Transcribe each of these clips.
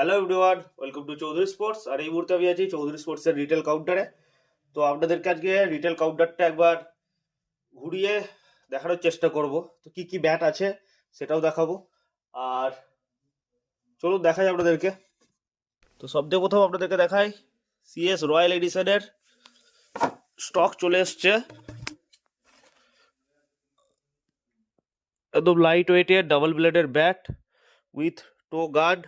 Hello everyone welcome to Chowdhury sports আর এই মুহূর্তে আমি আছি চৌধুরী স্পোর্টসের রিটেল কাউন্টারে তো আপনাদেরকে আজকে রিটেল কাউন্টারটা একবার ঘুরিয়ে দেখানোর চেষ্টা করব। তো কি কি ব্যাট আছে সেটাও দেখাবো। আর চলুন দেখাই আপনাদেরকে। তো সব থেকে প্রথম আপনাদেরকে দেখাই সিএস রয়্যাল এডিশনের স্টক চলে এসছে। একদম লাইট ওয়েটের ডাবল ব্লেডের ব্যাট উইথ টো গার্ড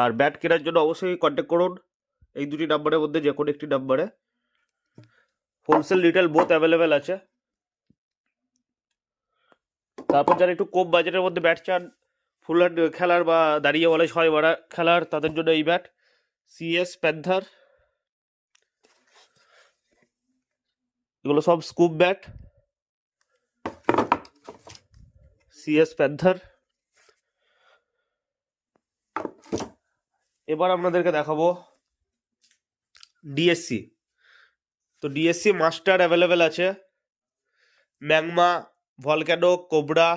আর ব্যাট কেনার জন্য অবশ্যই কন্ট্যাক্ট করুন। এই দুটি নাম্বারের মধ্যে যে কোনো একটি নাম্বারে হোলসেল রিটেল বোথ অ্যাভেলেবেল আছে। তারপর যারা একটু কম বাজেটের মধ্যে ব্যাট চান, ফুল হ্যান্ড খেলার বা দাঁড়িয়ে বলে ছয় মারা খেলার, তাদের জন্য এই ব্যাট সিএস প্যান্থার এগুলো সব স্কুপ ব্যাট সিএস প্যান্থার এবার আপনাদেরকে দেখাবো ডিএসসি তো ডিএসসি মাস্টার অ্যাভেলেবেল আছে। ম্যাংমা volcano cobra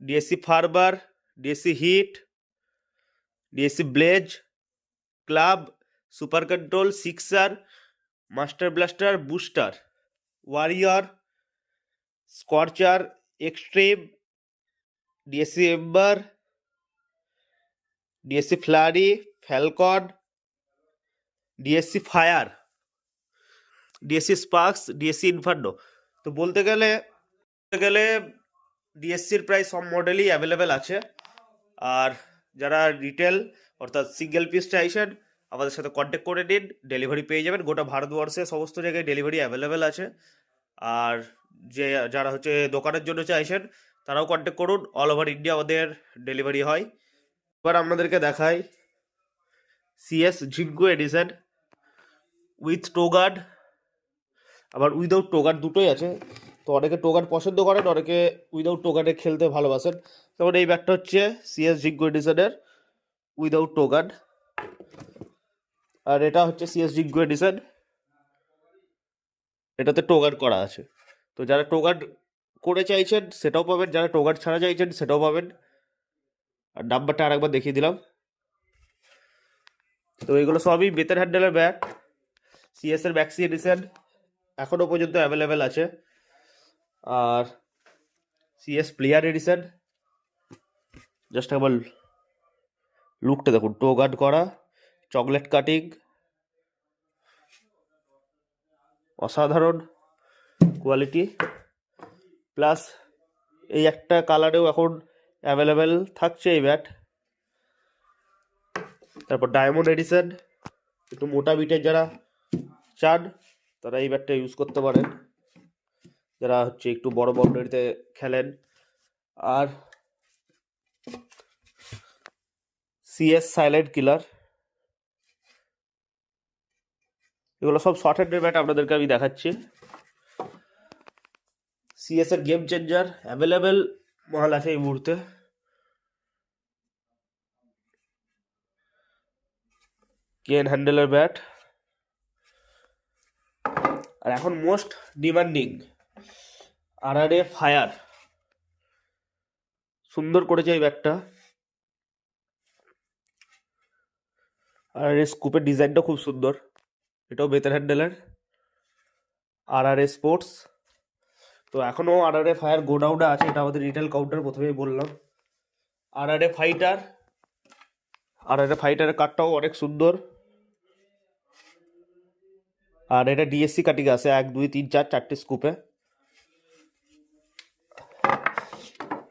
DSC ফারবার DSC heat DSC blaze club super control sixer master blaster booster warrior scorcher extreme DSC ember DSC flurry, falcon, DSC fire, DSC sparks, DSC inferno. তো বলতে গেলে বলতে গেলে ডিএসসির প্রায় সব মডেলই available আছে। আর যারা রিটেল অর্থাৎ সিঙ্গেল পিস চাইছেন আমাদের সাথে কন্ট্যাক্ট করে নিন ডেলিভারি পেয়ে যাবেন। গোটা ভারতবর্ষে সমস্ত জায়গায় ডেলিভারি অ্যাভেলেবেল আছে। আর যে, যারা হচ্ছে দোকানের জন্য চাইছেন, তারাও কন্ট্যাক্ট করুন। অল ওভার ইন্ডিয়া আমাদের ডেলিভারি হয়। এবার আপনাদেরকে দেখাই CS Jhinku edition with toe guard আবার উইদাউট টোগার্ড দুটোই আছে। তো অনেকে টোগার্ড পছন্দ করেন, অনেকে উইদাউট টোগার্ডে খেলতে ভালোবাসেন। যেমন এই ব্যাটটা হচ্ছে সিএস ঝিঙ্কু এডিশনের উইদাউট টোগার্ড আর এটা হচ্ছে সিএস ঝিঙ্কু এডিশন এটাতে টোগার্ড করা আছে। তো যারা টোগার্ড করে চাইছেন, সেটাও পাবেন। যারা টোগার্ড ছাড়া চাইছেন, সেটাও পাবেন। আর নাম্বারটা আরেকবার দেখিয়ে দিলাম। তো এগুলো সবই বেতার হ্যান্ডেলের ব্যাট সিএস এর ম্যাক্সি এডিশন এখনও পর্যন্ত অ্যাভেলেবেল আছে। আর সিএস প্লেয়ার এডিশন জাস্ট একবার লুকটা দেখুন টো গার্ড করা চকলেট কাটিং অসাধারণ কোয়ালিটি প্লাস এই একটা কালারেও এখন অ্যাভেলেবেল থাকছে এই ব্যাট তারপর ডায়মন্ড এডিশন একটু মোটা বিটের যারা চান, তারা এই ব্যাটটা ইউজ করতে পারেন। যারা হচ্ছে একটু বড় বাউন্ডারিতে খেলেন। আর সিএস সাইলেন্ট কিলার এগুলো সব শর্ট হ্যান্ডের ব্যাট আপনাদেরকে আমি দেখাচ্ছি। সিএস এর গেম চেঞ্জার অ্যাভেলেবেল মাল আছে এই মুহূর্তে। কেন হ্যান্ডেলের ব্যাট আর এখন মোস্ট ডিমান্ডিং আর এ ফায়ার সুন্দর করেছে এই ব্যাটটা আর স্কুপের ডিজাইনটা খুব সুন্দর। এটাও বেতার হ্যান্ডেলের আর আর এ স্পোর্টস তো এখনও আর আর এ ফায়ার গোডাউনে আছে, এটা আমাদের রিটেল কাউন্টার প্রথমেই বললাম। আর আর এ ফাইটার আর আর এ ফাইটারের কাঠটাও অনেক সুন্দর। আর এটা ডিএসসি কাটিং আছে, এক, দুই, তিন, চার, চারটে স্কুপে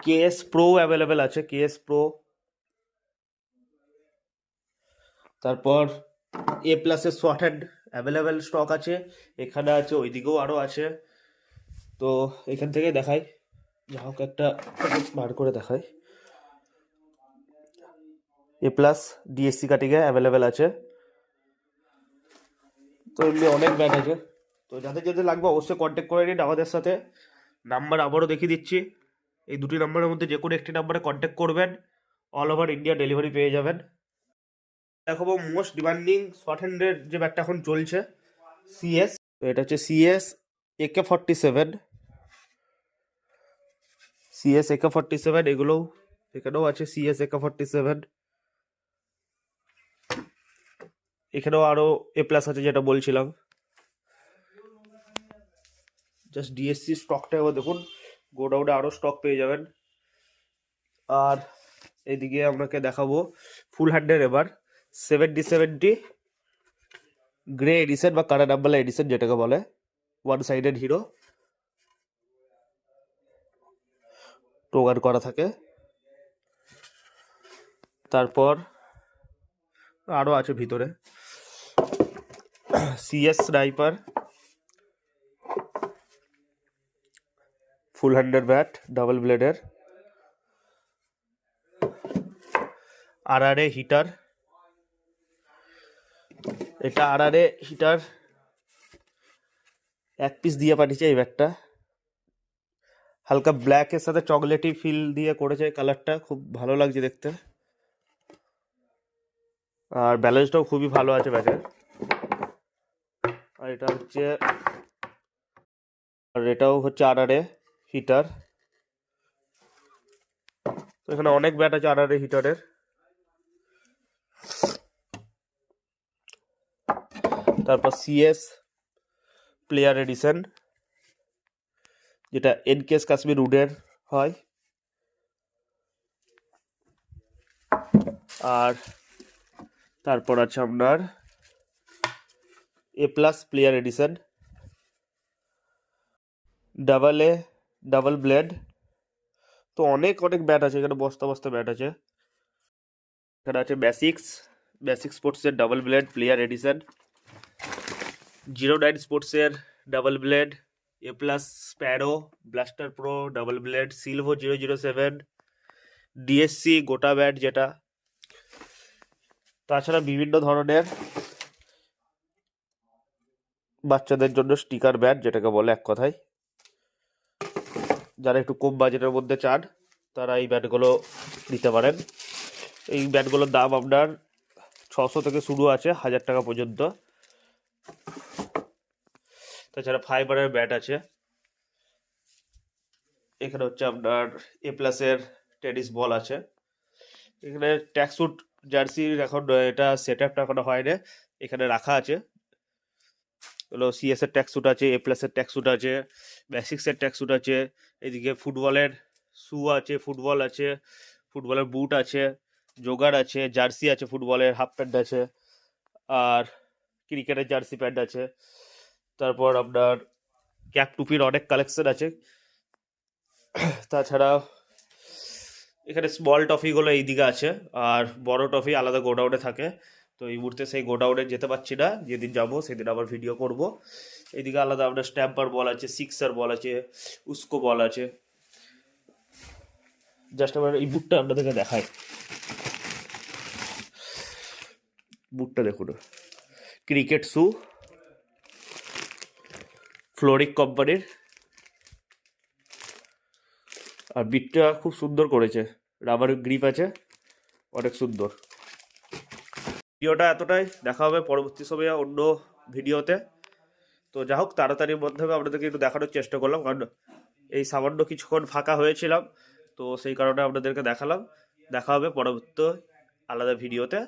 কেএস প্রো অ্যাভেলেবেল আছে কেএস প্রো তারপর এ প্লাসের শর্ট হ্যান্ড অ্যাভেলেবেল স্টক আছে, এখানে আছে, ওইদিকেও আরও আছে। তো এখান থেকে দেখাই। যা হোক একটা বার করে দেখাই। এ প্লাস ডিএসসি কাটিংয়ে অ্যাভেলেবেল আছে। তো এমনি অনেক ব্যাট আছে। তো যাদের যাদের লাগবে অবশ্যই কন্ট্যাক্ট করে নিন আমাদের সাথে। নাম্বার আবারও দেখিয়ে দিচ্ছি। এই দুটি নাম্বারের মধ্যে যে কোনো একটি নাম্বারে কন্ট্যাক্ট করবেন। অল ওভার ইন্ডিয়া ডেলিভারি পেয়ে যাবেন। দেখাবো মোস্ট ডিমান্ডিং শর্ট হ্যান্ডের যে ব্যাটটা এখন চলছে। সিএস এটা হচ্ছে CS AK forty seven CS AK forty seven এগুলোও এখানেও আছে সিএস একা ফর্টি সেভেন এখানেও আরও এ প্লাস আছে যেটা বলছিলাম। জাস্ট ডিএসসি স্টকটা এবার দেখুন গোডাউনে আরও স্টক পেয়ে যাবেন। আর এদিকে আপনাকে দেখাবো ফুল হ্যান্ডের এবার সেভেন্টি সেভেন্টি গ্রে এডিশন বা কারা নাম্বালা এডিশন যেটাকে বলে ওয়ান সাইডেড হিরো টোগার করা থাকে। তারপর আরও আছে ভিতরে। সিএস স্নাইপার ফুল হ্যান্ডের ব্যাট ডাবল ব্লেডের আর আর এ হিটার এটা আর আর এ হিটার এক পিস দিয়ে পাঠিয়েছে এই ব্যাগটা। হালকা ব্ল্যাকের সাথে চকলেটি ফিল দিয়ে করেছে কালারটা খুব ভালো লাগছে দেখতে। আর ব্যালেন্সটাও খুবই ভালো আছে ব্যাগের আর এটা হচ্ছে, আর এটাও হচ্ছে আর হিটার তো এখানে অনেক ব্যাট আছে আর হিটারের তারপর সিএস প্লেয়ার এডিশন যেটা এনকেএস কাশ্মীর উডের হয়। আর তারপর আছে আপনার A plus player edition double A double blade তো অনেক অনেক ব্যাট আছে, এখানে বস্তা বস্তা ব্যাট আছে। এখানে আছে বেসিক্স বেসিক স্পোর্টসের double blade player edition zero nine স্পোর্টসের double blade A plus sparrow blaster pro double blade সিলভো zero zero seven DSC গোটা ব্যাট যেটা। তাছাড়া বিভিন্ন ধরনের বাচ্চাদের জন্য স্টিকার ব্যাট যেটাকে বলে এক কথায়। যারা একটু কম বাজেটের মধ্যে চান, তারা এই ব্যাটগুলো নিতে পারেন। এই ব্যাটগুলোর দাম আপনার ছশো থেকে শুরু আছে, হাজার টাকা পর্যন্ত। তাছাড়া ফাইবারের ব্যাট আছে। এখানে হচ্ছে আপনার এ প্লাসের টেনিস বল আছে। এখানে ট্যাক্সুট জার্সির এখন এটা সেট আপটা এখনও হয়নি। এখানে রাখা আছে। হলো সিএস এর ট্যাক্সুট আছে এ প্লাসের ট্যাক্সুট আছে বেসিক্সের ট্যাক্সুট আছে, এদিকে ফুটবলের শু আছে ফুটবল আছে ফুটবলের বুট আছে জোগাড় আছে জার্সি আছে ফুটবলের হাফ প্যান্ট আছে, আর ক্রিকেটের জার্সি প্যান্ট আছে। তারপর আপনার ক্যাপ টুপির অনেক কালেকশন আছে। তাছাড়া এখানে স্মল টফিগুলো এইদিকে আছে, আর বড় টফি আলাদা গোডাউনে থাকে। তো এই মুহূর্তে সেই গোডাউনে যেতে পারছি না, যেদিন যাব সেদিন আবার ভিডিও করব। এইদিকে আলাদা আপনার স্ট্যাম্পার বল আছে সিক্সার বল আছে উস্কো বল আছে। জাস্ট আমার এই বুটটা আপনাদেরকে দেখায় বুটটা দেখুন। ক্রিকেট শু ফ্লোরিক কোম্পানির। আর বিটটা খুব সুন্দর করেছে। রাবার গ্রিপ আছে, অনেক সুন্দর। ভিডিওটা এতটাই, দেখা হবে পরবর্তী সময়ে অন্য ভিডিওতে। তো যা হোক তাড়াতাড়ির মাধ্যমে আপনাদেরকে একটু দেখানোর চেষ্টা করলাম, কারণ এই সামান্য কিছুক্ষণ ফাঁকা হয়েছিলাম, তো সেই কারণে আপনাদেরকে দেখালাম। দেখা হবে পরবর্তী আলাদা ভিডিওতে।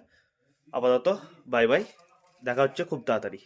আপাতত বাই বাই দেখা হচ্ছে খুব তাড়াতাড়ি।